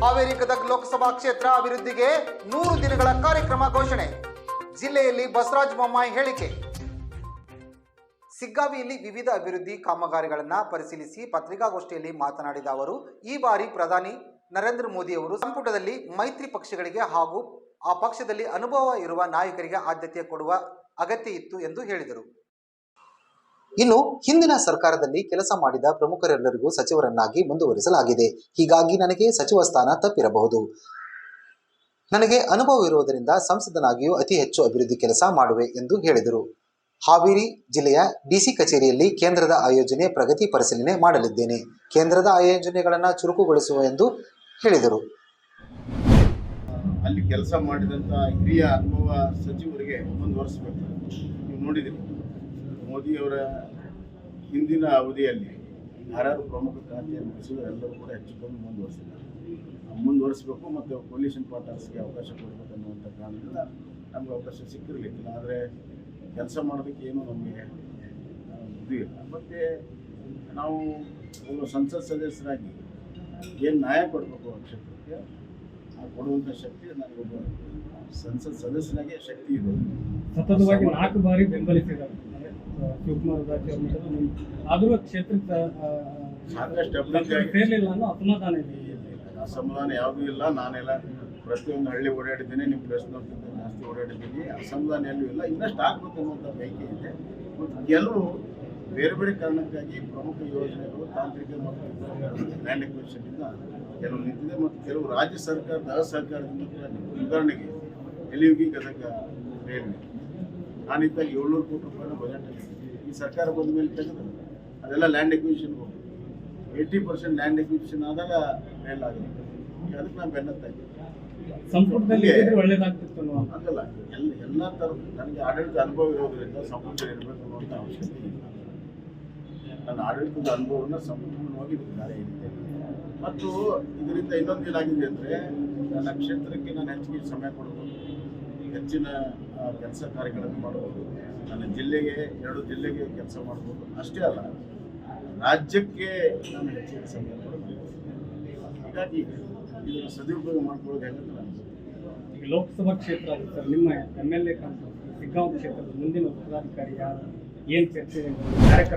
ಹಾವೇರಿ ಲೋಕಸಭಾ ಕ್ಷೇತ್ರ ಅಭಿವೃದ್ಧಿಗೆ ನೂರು ದಿನಗಳ ಕಾರ್ಯಕ್ರಮ ಘೋಷಣೆ. ಜಿಲ್ಲೆಯಲ್ಲಿ ಬಸವರಾಜ ಬೊಮ್ಮಾಯಿ ಹೇಳಿಕೆ. ಸಿಗ್ಗಾವಿಯಲ್ಲಿ ವಿವಿಧ ಅಭಿವೃದ್ಧಿ ಕಾಮಗಾರಿಗಳನ್ನು ಪರಿಶೀಲಿಸಿ ಪತ್ರಿಕಾಗೋಷ್ಠಿಯಲ್ಲಿ ಮಾತನಾಡಿದ ಅವರು, ಈ ಬಾರಿ ಪ್ರಧಾನಿ ನರೇಂದ್ರ ಮೋದಿ ಅವರು ಸಂಪುಟದಲ್ಲಿ ಮೈತ್ರಿ ಪಕ್ಷಗಳಿಗೆ ಹಾಗೂ ಆ ಪಕ್ಷದಲ್ಲಿ ಅನುಭವ ಇರುವ ನಾಯಕರಿಗೆ ಆದ್ಯತೆ ಕೊಡುವ ಅಗತ್ಯ ಇತ್ತು ಎಂದು ಹೇಳಿದರು. ಇನ್ನು ಹಿಂದಿನ ಸರ್ಕಾರದಲ್ಲಿ ಕೆಲಸ ಮಾಡಿದ ಪ್ರಮುಖರೆಲ್ಲರಿಗೂ ಸಚಿವರನ್ನಾಗಿ ಮುಂದುವರಿಸಲಾಗಿದೆ. ಹೀಗಾಗಿ ನನಗೆ ಸಚಿವ ಸ್ಥಾನ ತಪ್ಪಿರಬಹುದು. ನನಗೆ ಅನುಭವ ಇರುವುದರಿಂದ ಸಂಸದನಾಗಿಯೂ ಅತಿ ಹೆಚ್ಚು ಅಭಿವೃದ್ಧಿ ಕೆಲಸ ಮಾಡುವೆ ಎಂದು ಹೇಳಿದರು. ಹಾವೇರಿ ಜಿಲ್ಲೆಯ ಡಿಸಿ ಕಚೇರಿಯಲ್ಲಿ ಕೇಂದ್ರದ ಆಯೋಜನೆ ಪ್ರಗತಿ ಪರಿಶೀಲನೆ ಮಾಡಲಿದ್ದೇನೆ. ಕೇಂದ್ರದ ಆಯೋಜನೆಗಳನ್ನು ಚುರುಕುಗೊಳಿಸುವ ಎಂದು ಹೇಳಿದರು. ಅಲ್ಲಿ ಕೆಲಸ ಮಾಡಿದಂಥ ಹಿರಿಯ ಅನುಭವ ಸಚಿವರಿಗೆ ಮುಂದುವರಿಸಬೇಕು ನೀವು ನೋಡಿದ್ದೀರಿ ಮೋದಿಯವರ ಹಿಂದಿನ ಅವಧಿಯಲ್ಲಿ ಯಾರ್ಯಾರು ಪ್ರಮುಖ ಖಾತೆಯನ್ನು ನಡೆಸಿದ್ರು ಎಲ್ಲರೂ ಕೂಡ ಹೆಚ್ಚು ಕಮ್ಮಿ ಮುಂದುವರಿಸಿದ್ದಾರೆ ಮುಂದುವರಿಸಬೇಕು ಮತ್ತು ಪೊಲೀಷನ್ ಕ್ವಾರ್ಟರ್ಸ್ಗೆ ಅವಕಾಶ ಕೊಡಬೇಕು ಅನ್ನುವಂಥ ಕಾರಣದಿಂದ ನಮ್ಗೆ ಅವಕಾಶ ಸಿಕ್ಕಿರಲಿಕ್ಕಿಲ್ಲ. ಆದರೆ ಕೆಲಸ ಮಾಡೋದಕ್ಕೆ ಏನು ನಮಗೆ ಇಲ್ಲ. ಮತ್ತು ನಾವು ಒಬ್ಬ ಸಂಸತ್ ಸದಸ್ಯರಾಗಿ ಏನು ನ್ಯಾಯ ಕೊಡಬೇಕು ಆ ಕ್ಷೇತ್ರಕ್ಕೆ, ಆ ಕೊಡುವಂಥ ಶಕ್ತಿ ನನಗೊಬ್ಬ ಸಂಸತ್ ಸದಸ್ಯನಾಗೆ ಶಕ್ತಿ ಇದೆ. ಸತತವಾಗಿ ನಾಲ್ಕು ಬಾರಿ ಬೆಂಬಲಿಸಿದ್ದಾರೆ. ಶಿವಕುಮಾರ್ ಆದರೂ ಕ್ಷೇತ್ರಕ್ಕೆ ಸಾಕಷ್ಟು ಅಭಿವೃದ್ಧಿ. ಅನ್ನೋ ಅಸಮಾಧಾನ ಇದೆ ಅಸಮಾಧಾನ ಯಾವುದೂ ಇಲ್ಲ ನಾನೆಲ್ಲ ಪ್ರತಿಯೊಂದು ಹಳ್ಳಿ ಓಡಾಡಿದ್ದೀನಿ ನಿಮ್ಮ ಪ್ರಶ್ನೆ ಜಾಸ್ತಿ ಓಡಾಡಿದ್ದೀನಿ. ಅಸಮಾಧಾನ ಎಲ್ಲೂ ಇಲ್ಲ ಇನ್ನಷ್ಟು ಆಗ್ಬೇಕು ಅನ್ನುವಂಥ ಬಯಕೆ ಇದೆ. ಮತ್ತು ಕೆಲವು ಬೇರೆ ಬೇರೆ ಕಾರಣಕ್ಕಾಗಿ ಪ್ರಮುಖ ಯೋಜನೆಗಳು ತಾಂತ್ರಿಕ ಮತ್ತು ಲ್ಯಾಂಡ್ ಕೆಲವು ನಿಂತಿದೆ. ಮತ್ತು ಕೆಲವು ರಾಜ್ಯ ಸರ್ಕಾರದ ಅಸಹಕಾರದಿಂದ ಕೂಡ ನಿಂತಿದೆ. ಉದಾಹರಣೆಗೆ ಎಲಿಯುಗಿ ಗದಗ ರೈಲ್ವೆ ನಾನಿದ್ದಾಗ ಏಳ್ನೂರು ಕೋಟಿ ರೂಪಾಯಿನ ಬಜೆಟ್ ಈ ಸರ್ಕಾರ ಬಂದ ಮೇಲೆ ತೆಗೆದು ಅದೆಲ್ಲ ಲ್ಯಾಂಡ್ ಎಕ್ವಿಷನ್ ಹೋಗ್ತದೆ ಏಯ್ಟಿ ಪರ್ಸೆಂಟ್ ಲ್ಯಾಂಡ್ ಎಕ್ವಿಷನ್ ಆದಾಗ ಮೇಲ್ ಆಗಿದೆ ಅದಕ್ಕೆ ನಾನು ಬೆನ್ನತ್ತಾ ಇದ್ದೀವಿ ಸಂಪುಟದಲ್ಲಿ ಒಳ್ಳೇದಾಗ್ತಿತ್ತು ಹಂಗಲ್ಲ ಎಲ್ಲ ಎಲ್ಲ ಥರದ ನನಗೆ ಆಡಳಿತ ಅನುಭವ ಇರೋದ್ರಿಂದ ಸಂಪುಟ ಇರಬೇಕು ಅನ್ನುವಂಥ ಅವಶ್ಯಕತೆ ಇಲ್ಲ. ನನ್ನ ಆಡಳಿತದ ಅನುಭವವನ್ನು ಸಂಪೂರ್ಣವಾಗಿ ಕಾರ್ಯ ಮತ್ತು ಇದರಿಂದ ಇನ್ನೊಂದು ಏನಾಗಿದೆ ಅಂದರೆ ನನ್ನ ಕ್ಷೇತ್ರಕ್ಕೆ ನಾನು ಹೆಚ್ಚಿಗೆ ಸಮಯ ಕೊಡ್ಬೋದು. ಹೆಚ್ಚಿನ ಕೆಲಸ ಕಾರ್ಯಗಳನ್ನು ಮಾಡ್ಬೋದು. ನನ್ನ ಜಿಲ್ಲೆಗೆ ಎರಡು ಜಿಲ್ಲೆಗೆ ಕೆಲಸ ಮಾಡ್ಬೋದು. ಅಷ್ಟೇ ಅಲ್ಲ, ರಾಜ್ಯಕ್ಕೆ ನಾನು ಹೆಚ್ಚಿನ ಹೀಗಾಗಿ ಇದನ್ನು ಸದುಪಯೋಗ ಮಾಡ್ಕೊಳ್ಳೋದು ಹೆಂಗಂತ ಈಗ ಲೋಕಸಭಾ ಕ್ಷೇತ್ರ ನಿಮ್ಮ ಎಂ ಎಲ್ ಎ ಸಿಗ್ಗಾಂವ್ ಕ್ಷೇತ್ರದ ಮುಂದಿನ ಉತ್ತರಾಧಿಕಾರಿ ಯಾರು? ಏನು ಚರ್ಚೆ ಕಾರ್ಯಕ್ರಮ